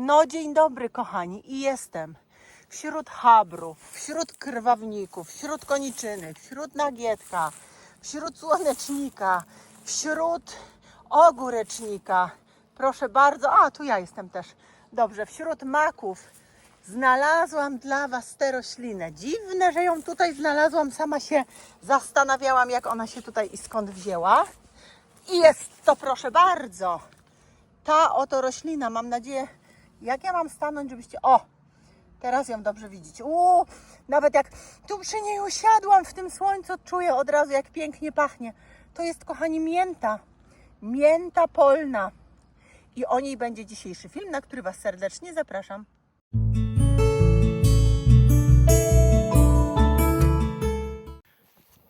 No dzień dobry kochani i jestem wśród habrów, wśród krwawników, wśród koniczyny, wśród nagietka, wśród słonecznika, wśród ogórecznika. Proszę bardzo, a tu ja jestem też. Dobrze, wśród maków znalazłam dla Was tę roślinę. Dziwne, że ją tutaj znalazłam. Sama się zastanawiałam, jak ona się tutaj i skąd wzięła. I jest to, proszę bardzo, ta oto roślina. Mam nadzieję, jak ja mam stanąć, żebyście. O! Teraz ją dobrze widzicie. Uuu, nawet jak tu przy niej usiadłam w tym słońcu, czuję od razu, jak pięknie pachnie. To jest, kochani, mięta. Mięta polna. I o niej będzie dzisiejszy film, na który Was serdecznie zapraszam.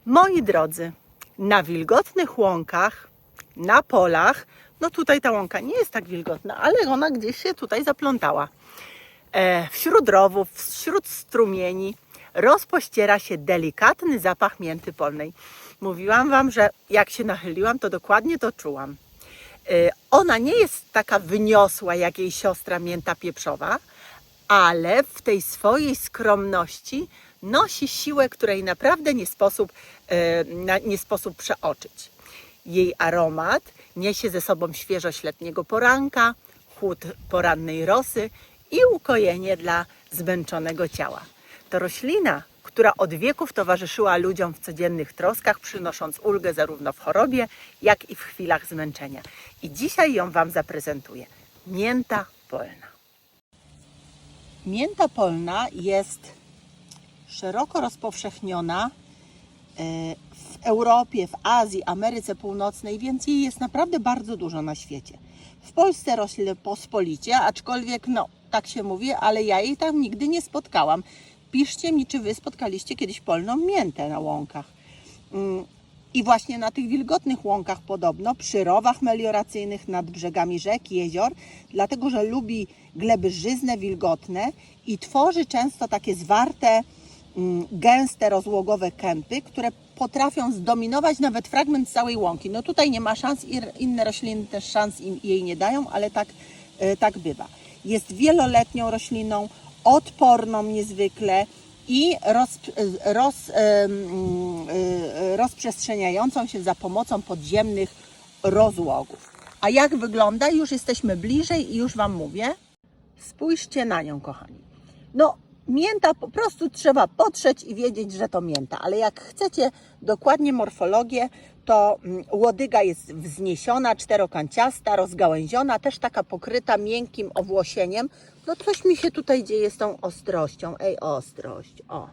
Moi drodzy, na wilgotnych łąkach, na polach, no tutaj ta łąka nie jest tak wilgotna, ale ona gdzieś się tutaj zaplątała. E, wśród rowów, wśród strumieni rozpościera się delikatny zapach mięty polnej. Mówiłam Wam, że jak się nachyliłam, to dokładnie to czułam. E, ona nie jest taka wyniosła jak jej siostra mięta pieprzowa, ale w tej swojej skromności nosi siłę, której naprawdę nie sposób, e, nie sposób przeoczyć. Jej aromat niesie ze sobą świeżość letniego poranka, chłód porannej rosy i ukojenie dla zmęczonego ciała. To roślina, która od wieków towarzyszyła ludziom w codziennych troskach, przynosząc ulgę zarówno w chorobie, jak i w chwilach zmęczenia. I dzisiaj ją Wam zaprezentuję. Mięta polna. Mięta polna jest szeroko rozpowszechniona e, w Europie, w Azji, Ameryce Północnej, więc jej jest naprawdę bardzo dużo na świecie. W Polsce rośnie pospolicie, aczkolwiek no, tak się mówi, ale ja jej tam nigdy nie spotkałam. Piszcie mi, czy wy spotkaliście kiedyś polną miętę na łąkach. Mm, I właśnie na tych wilgotnych łąkach podobno, przy rowach melioracyjnych nad brzegami rzek, jezior, dlatego że lubi gleby żyzne, wilgotne i tworzy często takie zwarte, mm, gęste, rozłogowe kępy, które potrafią zdominować nawet fragment całej łąki. No tutaj nie ma szans, inne rośliny też szans im, jej nie dają, ale tak, e, tak bywa. Jest wieloletnią rośliną, odporną niezwykle i roz, roz, em, e, rozprzestrzeniającą się za pomocą podziemnych rozłogów. A jak wygląda? Już jesteśmy bliżej i już Wam mówię. Spójrzcie na nią, kochani. No, mięta po prostu trzeba potrzeć i wiedzieć, że to mięta, ale jak chcecie dokładnie morfologię, to mm, łodyga jest wzniesiona, czterokanciasta, rozgałęziona, też taka pokryta miękkim owłosieniem. No coś mi się tutaj dzieje z tą ostrością. Ej, ostrość, o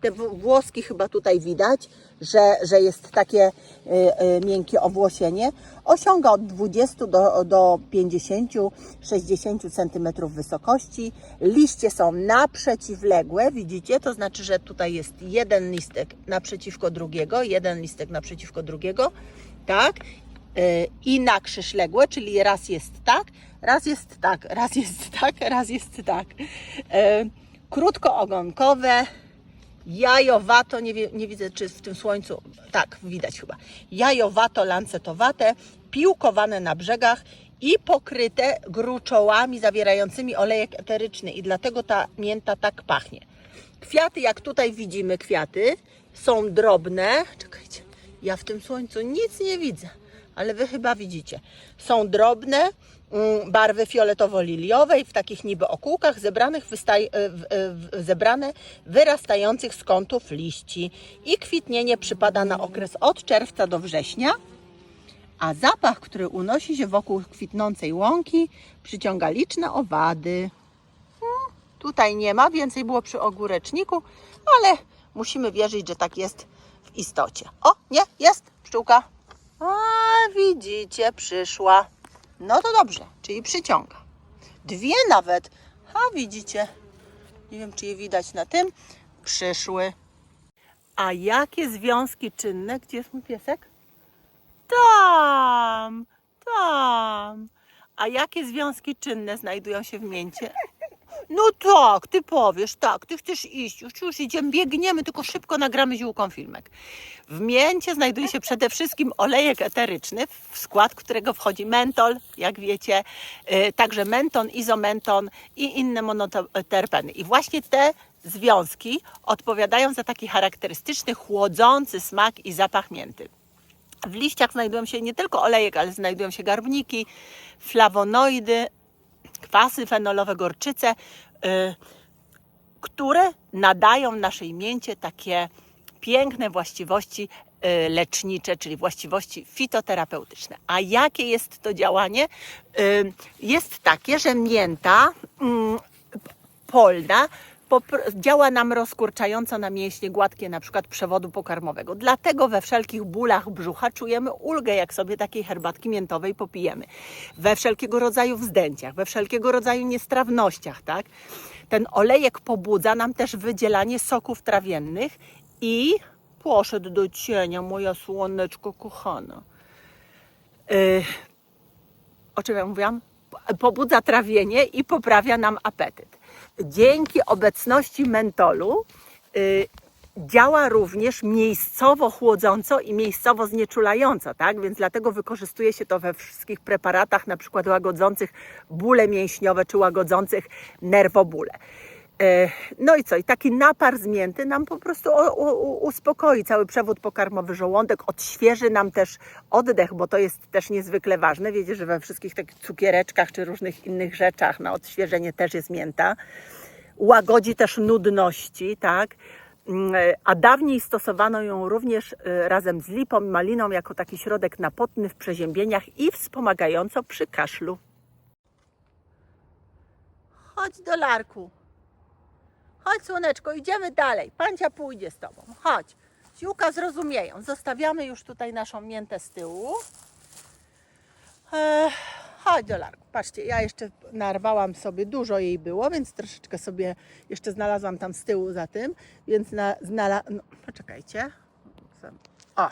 te włoski chyba tutaj widać, że, że jest takie y, y, miękkie owłosienie. Osiąga od 20 do, do 50-60 cm wysokości. Liście są naprzeciwległe, widzicie? To znaczy, że tutaj jest jeden listek naprzeciwko drugiego, jeden listek naprzeciwko drugiego, tak? Y, I na krzyż ległe, czyli raz jest tak, raz jest tak, raz jest tak, raz jest tak. Y, Krótkoogonkowe, jajowato, nie, wie, nie widzę czy w tym słońcu, tak widać chyba, jajowato lancetowate, piłkowane na brzegach i pokryte gruczołami zawierającymi olejek eteryczny i dlatego ta mięta tak pachnie. Kwiaty, jak tutaj widzimy kwiaty, są drobne, czekajcie, ja w tym słońcu nic nie widzę, ale Wy chyba widzicie. Są drobne, barwy fioletowo-liliowej, w takich niby okółkach zebranych, wystaj, e, e, zebrane, wyrastających z kątów liści. I kwitnienie przypada na okres od czerwca do września, a zapach, który unosi się wokół kwitnącej łąki, przyciąga liczne owady. Hmm, Tutaj nie ma, więcej było przy ogóreczniku, ale musimy wierzyć, że tak jest w istocie. O, nie, jest pszczółka. A, widzicie, przyszła. No to dobrze, czyli przyciąga. Dwie nawet. A, widzicie. Nie wiem, czy je widać na tym. Przyszły. A jakie związki czynne? Gdzie jest mój piesek? Tam, tam. A jakie związki czynne znajdują się w mięcie? No tak, ty powiesz, tak, ty chcesz iść, już, już idziemy, biegniemy, tylko szybko nagramy ziółką filmek. W mięcie znajduje się przede wszystkim olejek eteryczny, w skład którego wchodzi mentol, jak wiecie, yy, także menton, izomenton i inne monoterpeny. I właśnie te związki odpowiadają za taki charakterystyczny, chłodzący smak i zapach mięty. W liściach znajdują się nie tylko olejek, ale znajdują się garbniki, flawonoidy, kwasy fenolowe, gorczyce, y, które nadają naszej mięcie takie piękne właściwości y, lecznicze, czyli właściwości fitoterapeutyczne. A jakie jest to działanie? Y, Jest takie, że mięta mm, polna działa nam rozkurczająco na mięśnie gładkie, na przykład przewodu pokarmowego. Dlatego we wszelkich bólach brzucha czujemy ulgę, jak sobie takiej herbatki miętowej popijemy. We wszelkiego rodzaju wzdęciach, we wszelkiego rodzaju niestrawnościach, tak? Ten olejek pobudza nam też wydzielanie soków trawiennych i poszedł do cienia, moja słoneczko kochana. Yy, o czym ja mówiłam? Pobudza trawienie i poprawia nam apetyt. Dzięki obecności mentolu y, działa również miejscowo chłodząco i miejscowo znieczulająco, tak? Więc dlatego wykorzystuje się to we wszystkich preparatach, na przykład łagodzących bóle mięśniowe czy łagodzących nerwobóle. E, No i co? I taki napar z mięty nam po prostu uspokoi cały przewód pokarmowy, żołądek, odświeży nam też oddech, bo to jest też niezwykle ważne. Wiecie, że we wszystkich takich cukiereczkach czy różnych innych rzeczach na odświeżenie też jest mięta. Łagodzi też nudności, tak? Mm, A dawniej stosowano ją również y, razem z lipą i maliną jako taki środek napotny w przeziębieniach i wspomagająco przy kaszlu. Chodź do larku. Chodź, słoneczko, idziemy dalej. Pancia pójdzie z tobą. Chodź. Ziółka zrozumieją. Zostawiamy już tutaj naszą miętę z tyłu. Eee, chodź do larku. Patrzcie, ja jeszcze narwałam sobie, dużo jej było, więc troszeczkę sobie jeszcze znalazłam tam z tyłu za tym, więc na, znala... No, poczekajcie. O,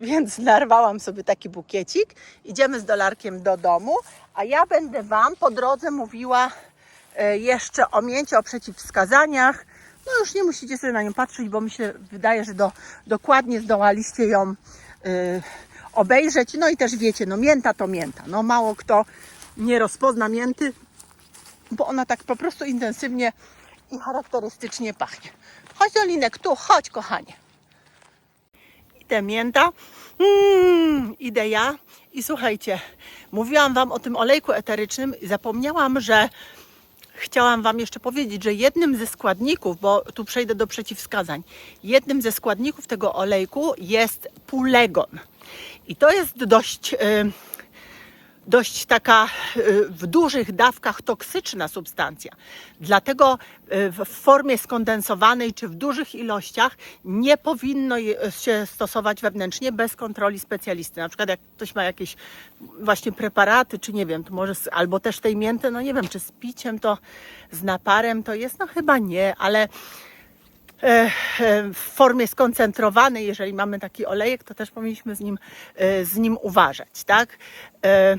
więc narwałam sobie taki bukiecik. Idziemy z dolarkiem do domu, a ja będę Wam po drodze mówiła jeszcze o mięcie, o przeciwwskazaniach. No już nie musicie sobie na nią patrzeć, bo mi się wydaje, że do, dokładnie zdołaliście ją e, obejrzeć. No i też wiecie, no mięta to mięta. No mało kto nie rozpozna mięty, bo ona tak po prostu intensywnie i charakterystycznie pachnie. Chodź Dolinek, tu, chodź kochanie. Idę mięta, mm, idę ja i słuchajcie, mówiłam Wam o tym olejku eterycznym i zapomniałam, że chciałam Wam jeszcze powiedzieć, że jednym ze składników, bo tu przejdę do przeciwwskazań, jednym ze składników tego olejku jest pulegon. I to jest dość, y, dość taka y, w dużych dawkach toksyczna substancja. Dlatego y, w formie skondensowanej czy w dużych ilościach nie powinno je- się stosować wewnętrznie bez kontroli specjalisty. Na przykład jak ktoś ma jakieś właśnie preparaty, czy nie wiem, to może albo też tej mięty, no nie wiem, czy z piciem to, z naparem to jest, no chyba nie, ale e, e, w formie skoncentrowanej, jeżeli mamy taki olejek, to też powinniśmy z nim, e, z nim uważać, tak? E,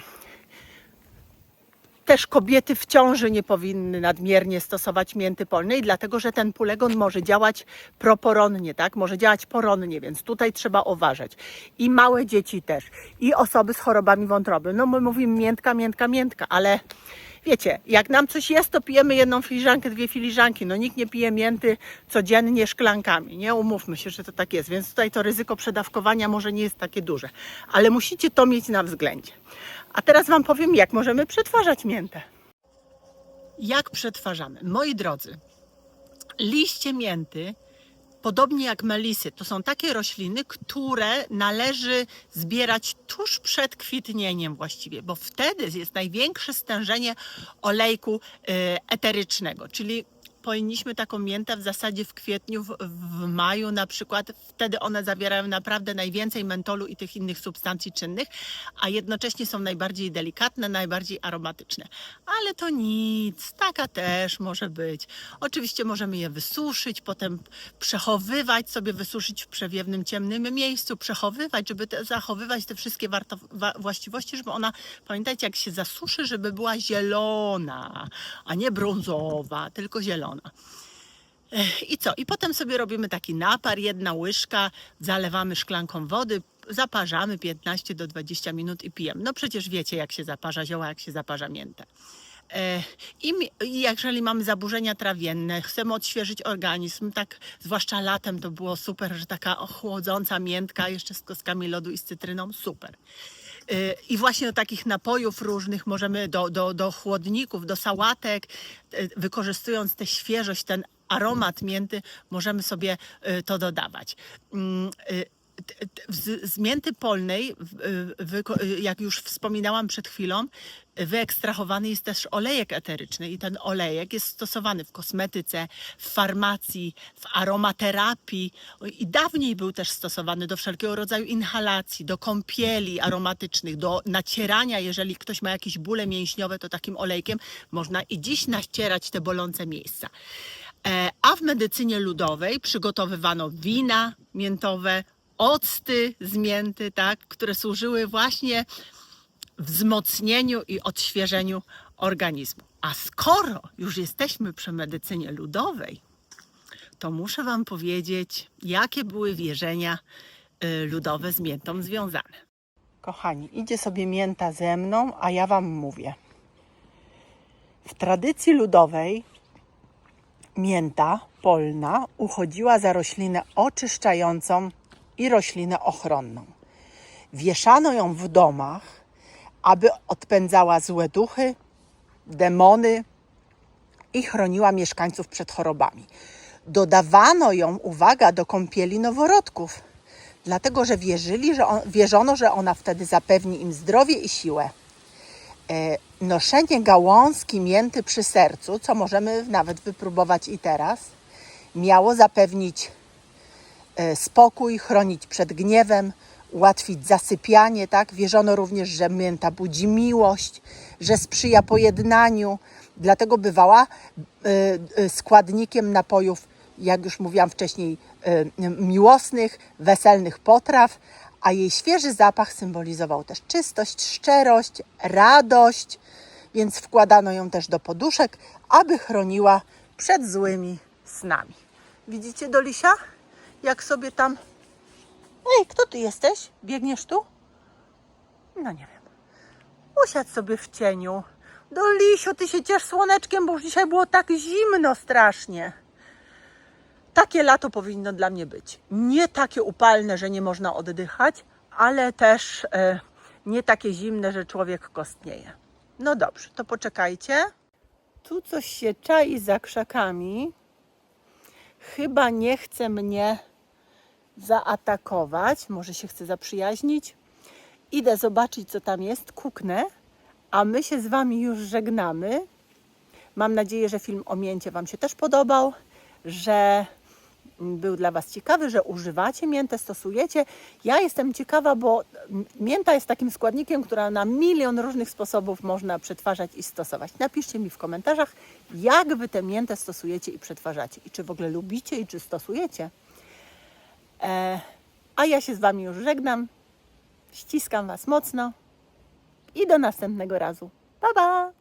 Też kobiety w ciąży nie powinny nadmiernie stosować mięty polnej, dlatego że ten pulegon może działać proporonnie, tak? Może działać poronnie, więc tutaj trzeba uważać. I małe dzieci też, i osoby z chorobami wątroby. No my mówimy miętka, miętka, miętka, ale wiecie, jak nam coś jest, to pijemy jedną filiżankę, dwie filiżanki. No nikt nie pije mięty codziennie szklankami, nie? Umówmy się, że to tak jest, więc tutaj to ryzyko przedawkowania może nie jest takie duże, ale musicie to mieć na względzie. A teraz Wam powiem, jak możemy przetwarzać miętę. Jak przetwarzamy? Moi drodzy, liście mięty, podobnie jak melisy, to są takie rośliny, które należy zbierać tuż przed kwitnieniem właściwie, bo wtedy jest największe stężenie olejku e, eterycznego, czyli powinniśmy taką miętę w zasadzie w kwietniu, w, w maju na przykład. Wtedy one zawierają naprawdę najwięcej mentolu i tych innych substancji czynnych, a jednocześnie są najbardziej delikatne, najbardziej aromatyczne. Ale to nic, taka też może być. Oczywiście możemy je wysuszyć, potem przechowywać sobie, wysuszyć w przewiewnym, ciemnym miejscu, przechowywać, żeby te, zachowywać te wszystkie warto, wa, właściwości, żeby ona, pamiętajcie, jak się zasuszy, żeby była zielona, a nie brązowa, tylko zielona. Ech, I co? I potem sobie robimy taki napar, jedna łyżka, zalewamy szklanką wody, zaparzamy 15 do 20 minut i pijemy. No przecież wiecie, jak się zaparza zioła, jak się zaparza miętę. I mi- i jeżeli mamy zaburzenia trawienne, chcemy odświeżyć organizm, tak zwłaszcza latem to było super, że taka ochłodząca miętka jeszcze z kostkami lodu i z cytryną, super. Y, I właśnie do takich napojów różnych możemy, do, do, do chłodników, do sałatek, y, wykorzystując tę świeżość, ten aromat mięty, możemy sobie y, to dodawać. Z, mięty polnej, jak już wspominałam przed chwilą, wyekstrahowany jest też olejek eteryczny i ten olejek jest stosowany w kosmetyce, w farmacji, w aromaterapii i dawniej był też stosowany do wszelkiego rodzaju inhalacji, do kąpieli aromatycznych, do nacierania, jeżeli ktoś ma jakieś bóle mięśniowe, to takim olejkiem można i dziś nacierać te bolące miejsca. E, A w medycynie ludowej przygotowywano wina miętowe, octy z mięty, tak, które służyły właśnie wzmocnieniu i odświeżeniu organizmu. A skoro już jesteśmy przy medycynie ludowej, to muszę Wam powiedzieć, jakie były wierzenia y, ludowe z miętą związane. Kochani, idzie sobie mięta ze mną, a ja Wam mówię. W tradycji ludowej mięta polna uchodziła za roślinę oczyszczającą i roślinę ochronną. Wieszano ją w domach, aby odpędzała złe duchy, demony i chroniła mieszkańców przed chorobami. Dodawano ją, uwaga, do kąpieli noworodków, dlatego że wierzyli, że on, wierzono, że ona wtedy zapewni im zdrowie i siłę. E, noszenie gałązki mięty przy sercu, co możemy nawet wypróbować i teraz, miało zapewnić spokój, chronić przed gniewem, ułatwić zasypianie, tak? Wierzono również, że mięta budzi miłość, że sprzyja pojednaniu, dlatego bywała e, e, składnikiem napojów, jak już mówiłam wcześniej, e, miłosnych, weselnych potraw, a jej świeży zapach symbolizował też czystość, szczerość, radość, więc wkładano ją też do poduszek, aby chroniła przed złymi snami. Widzicie Dolisia? Jak sobie tam Ej, kto ty jesteś? Biegniesz tu? No nie wiem. Usiadł sobie w cieniu. Dolisiu, ty się ciesz słoneczkiem, bo już dzisiaj było tak zimno strasznie. Takie lato powinno dla mnie być. Nie takie upalne, że nie można oddychać, ale też e, nie takie zimne, że człowiek kostnieje. No dobrze, to poczekajcie. Tu coś się czai za krzakami. Chyba nie chce mnie zaatakować, może się chce zaprzyjaźnić. Idę zobaczyć, co tam jest, kuknę, a my się z Wami już żegnamy. Mam nadzieję, że film o mięcie Wam się też podobał, że był dla Was ciekawy, że używacie miętę, stosujecie. Ja jestem ciekawa, bo mięta jest takim składnikiem, która na milion różnych sposobów można przetwarzać i stosować. Napiszcie mi w komentarzach, jak Wy tę miętę stosujecie i przetwarzacie i czy w ogóle lubicie i czy stosujecie. E, a ja się z Wami już żegnam. Ściskam Was mocno i do następnego razu. Pa, pa!